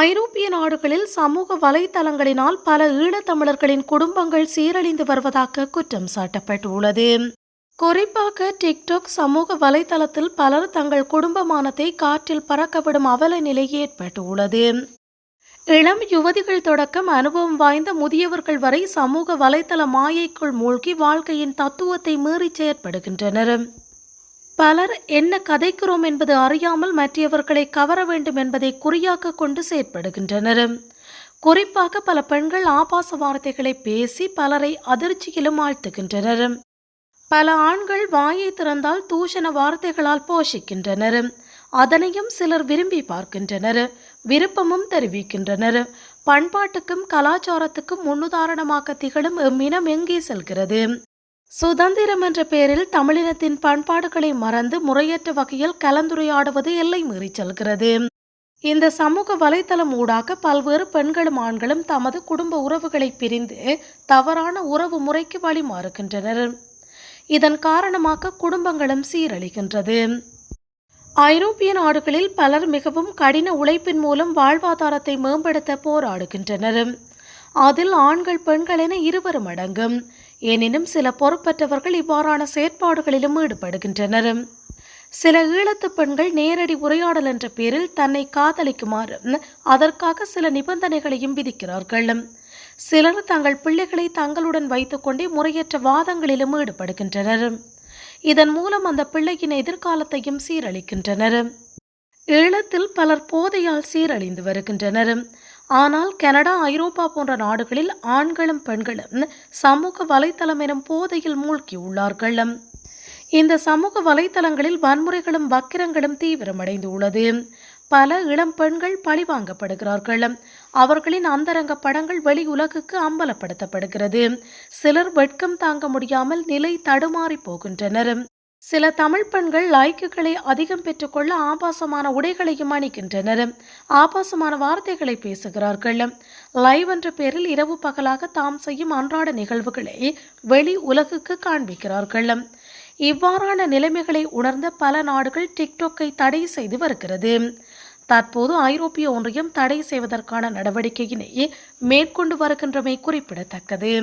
ஐரோப்பிய நாடுகளில் சமூக வலைதளங்களினால் பல ஈழத்தமிழர்களின் குடும்பங்கள் சீரழிந்து வருவதாக குற்றம் சாட்டப்பட்டுள்ளது. குறிப்பாக டிக்டாக் சமூக வலைதளத்தில் பலர் தங்கள் குடும்பமானத்தை காற்றில் பறக்கவிடும் அவல நிலை ஏற்பட்டுள்ளது. இளம் யுவதிகள் தொடக்கம் அனுபவம் வாய்ந்த முதியவர்கள் வரை சமூக வலைதள மாயைக்குள் மூழ்கி வாழ்க்கையின் தத்துவத்தை மீறி செயற்படுகின்றனர். பலர் என்ன கதைக்கிறோம் என்பது அறியாமல் மற்றவர்களை கவர வேண்டும் என்பதை குறியாக்க கொண்டு செயற்படுகின்றனர். குறிப்பாக பல பெண்கள் ஆபாச வார்த்தைகளை பேசி பலரை அதிர்ச்சியிலும் ஆழ்த்துகின்றனர். பல ஆண்கள் வாயை திறந்தால் தூஷண வார்த்தைகளால் போஷிக்கின்றனர். அதனையும் சிலர் விரும்பி பார்க்கின்றனர். விருப்பமும் தெரிவிக்கின்றனர். பண்பாட்டுக்கும் கலாச்சாரத்துக்கும் முன்னுதாரணமாக திகழும் எம்மினம் எங்கே செல்கிறது? சுதந்திரம் என்ற பெயரில் தமிழினத்தின் பண்பாடுகளை மறந்து முறையற்ற வகையில் கலந்துரையாடுவது எல்லை மீறி செல்கிறது. இந்த சமூக வலைத்தளம் ஊடாக பல்வேறு பெண்களும் ஆண்களும் தமது குடும்ப உறவுகளை பிரிந்து தவறான உறவு முறைக்கு வழிமாறுகின்றனர். இதன் காரணமாக குடும்பங்களும் சீரழிகின்றது. ஐரோப்பிய நாடுகளில் பலர் மிகவும் கடின உழைப்பின் மூலம் வாழ்வாதாரத்தை மேம்படுத்த போராடுகின்றனர். அதில் ஆண்கள் பெண்கள் என இருவரும் அடங்கும். எனினும் சில பொறுப்பற்றவர்கள் இவ்வாறான செயற்பாடுகளிலும் ஈடுபடுகின்றனர். சில ஈழத்து பெண்கள் நேரடி உரையாடல் என்ற பேரில் தன்னை காதலிக்குமாறு அதற்காக சில நிபந்தனைகளையும் விதிக்கிறார்கள். சிலர் தங்கள் பிள்ளைகளை தங்களுடன் வைத்துக்கொண்டே முறையற்ற வாதங்களிலும் ஈடுபடுகின்றனர். இதன் மூலம் அந்த பிள்ளையின் எதிர்காலத்தையும் சீரழிக்கின்றனர். ஈழத்தில் பலர் போதையால் சீரழிந்து வருகின்றனர். ஆனால் கனடா ஐரோப்பா போன்ற நாடுகளில் ஆண்களும் பெண்களும் சமூக வலைத்தளம் எனும் போதையில் மூழ்கியுள்ளார்கள். இந்த சமூக வலைத்தளங்களில் வன்முறைகளும் வக்கிரங்களும் தீவிரமடைந்து உள்ளது பல இளம் பெண்கள் பழிவாங்கப்படுகிறார்கள். அவர்களின் அந்தரங்க படங்கள் வெளி உலகுக்கு அம்பலப்படுத்தப்படுகிறது. சிலர் வெட்கம் தாங்க முடியாமல் நிலை தடுமாறி போகின்றனர். சில தமிழ் பெண்கள் லைக்குகளை அதிகம் பெற்றுக்கொள்ள ஆபாசமான உடைகளையும் அணிகின்றனர் ஆபாசமான வார்த்தைகளை பேசுகிறார்கள். லைவ் என்ற பெயரில் இரவு பகலாக தாம் செய்யும் அன்றாட நிகழ்வுகளை வெளி உலகுக்கு காண்பிக்கிறார்கள். இவ்வாறான நிலைமைகளை உணர்ந்த பல நாடுகள் டிக்டாக்கை தடை செய்து வருகிறது. தற்போது ஐரோப்பிய ஒன்றியம் தடை செய்வதற்கான நடவடிக்கையினை மேற்கொண்டு வருகின்றமை குறிப்பிடத்தக்கது.